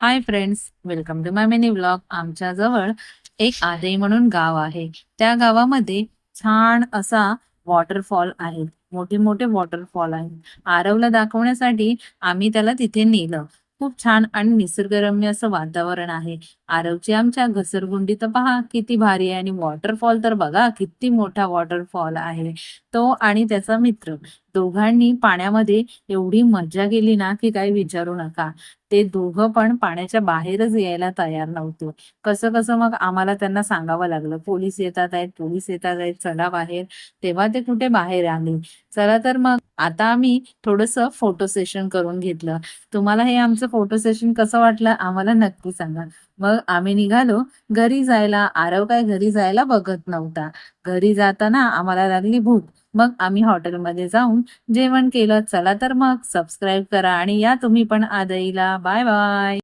Hi friends welcome to my mini blog आमच्या जवळ एक आदई म्हणून गाव आहे. त्या गावामध्ये छान असा वॉटरफॉल आहे. मोठे मोठे वॉटरफॉल आहेत. आरवला दाखवण्यासाठी आम्ही त्याला तिथे नेलं. खूप छान आणि निसर्गरम्य असं वातावरण आहे. आरवची आमच्या घसरगुंडी तर पहा किती भारी आहे. आणि वॉटरफॉल तर बघा किती मोठा वॉटरफॉल आहे. तो आणि त्याचा मित्र. दोघांनी पाण्यामध्ये एवढी मज्जा केली ना की काही विचारू नका. ते दोघं पण पाण्याच्या बाहेरच यायला तयार नव्हते. कसं कसं मग आम्हाला त्यांना सांगावं लागलं. पोलीस येतात आहेत पोलीस येतात आहेत चला बाहेर. तेव्हा ते कुठे बाहेर आले? चला तर मग आता आम्ही थोडस फोटो सेशन करून घेतलं. तुम्हाला हे आमचं फोटो सेशन कसं वाटलं आम्हाला नक्की सांगा. मग आम्ही निघालो. घरी जायला आरव काय घरी जायला बघत नव्हता. घरी जाताना आम्हाला लागली भूक. मग आम्ही हॉटेलमध्ये जाऊन जेवण केलं. चला तर मग सबस्क्राईब करा आणि या तुम्ही पण आदईला. Bye bye.